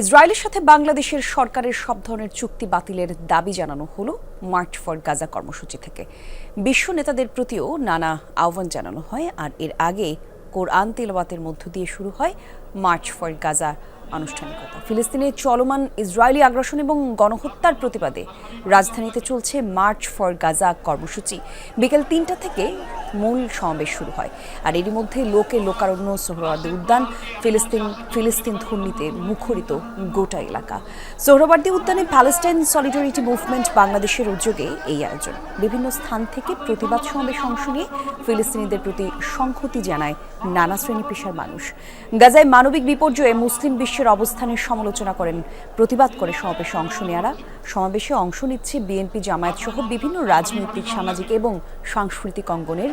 ইসরায়েলের সাথে বাংলাদেশের সরকারের সব ধরনের চুক্তি বাতিলের দাবি জানানো হলো মার্চ ফর গাজা কর্মসূচি থেকে। বিশ্ব নেতাদের প্রতিও নানা আহ্বান জানানো হয় আর এর আগে কোরআন তেলাওয়াতের মধ্য দিয়ে শুরু হয় মার্চ ফর গাজা আনুষ্ঠানিকতা। ফিলিস্তিনে চলমান ইসরায়েলি আগ্রাসন এবং গণহত্যার প্রতিবাদে রাজধানীতে চলছে মার্চ ফর গাজা কর্মসূচি। বিকেল তিনটা থেকে মূল সমাবেশ শুরু হয়। আর এরই মধ্যে লোকে লোকারণ্য, সোহরাওয়ার্দী উদ্যান, ফিলিস্তিন ফিলিস্তিন ধর্মীতে মুখরিত গোটা এলাকা। সোহরাওয়ার্দী উদ্যানে প্যালেস্টাইন সলিডারিটি মুভমেন্ট বাংলাদেশের উদ্যোগে এই আয়োজন। বিভিন্ন স্থান থেকে প্রতিবাদ সমাবেশ অংশ নিয়ে ফিলিস্তিনিদের প্রতি সংহতি জানায় নানা শ্রেণি পেশার মানুষ। গাজায় মানবিক বিপর্যয়ে মুসলিম বিশ্বের অবস্থানের সমালোচনা করেন, প্রতিবাদ করে সমাবেশে অংশ নেয়ারা। সমাবেশে অংশ নিচ্ছে বিএনপি জামায়াত সহ বিভিন্ন রাজনৈতিক, সামাজিক এবং সাংস্কৃতিক অঙ্গনের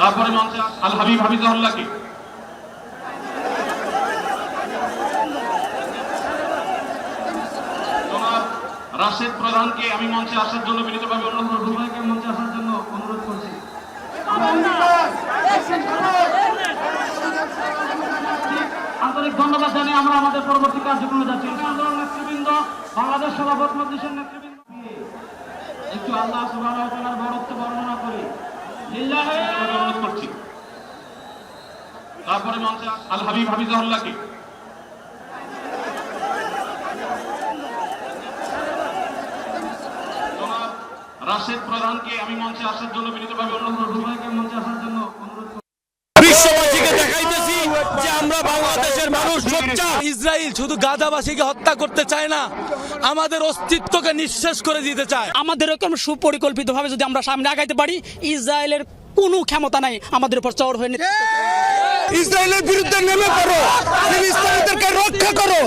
তারপরে আল হাবিব হাবিজাহুল্লাহকে রাশেদ প্রধানকে আমি মঞ্চে আসার জন্য বিনীতভাবে অনুরোধ সবাইকে মঞ্চে আসার জন্য অনুরোধ করছি। আন্তরিক ধন্যবাদ জানিয়ে আমরা আমাদের পরবর্তী কার্যক্রমে যাচ্ছি। সাধারণ নেতৃবৃন্দ, বাংলাদেশ সভাপতি নেতৃবৃন্দ। একটু আল্লাহ তাআলার বড়ত্ব বর্ণনা করি। করছি। তারপরে মঞ্চে আল হাবিব হাবিজাহুল্লাহকে রাশেদ প্রধানকে আমি মঞ্চে আসার জন্য বিনীতভাবে অনুরোধ মঞ্চে আসার জন্য অনুরোধ করছি বিশ্ববাসীকে দেখাইতেছি যে আমরা বাংলাদেশের মানুষ সোচ্চার ইসরায়েল শুধু গাজাবাসীকে হত্যা করতে চায় না আমাদের অস্তিত্বকে নিঃশেষ করে দিতে চায়। আমাদের এরকম সুপরিকল্পিতভাবে যদি আমরা সামনে আগাইতে পারি ইসরায়েলের কোনো ক্ষমতা নাই আমাদের উপর চর হয়ে ইসরায়েলের বিরুদ্ধে নেমে পড়ো ফিলিস্তিনিদেরকে রক্ষা করো।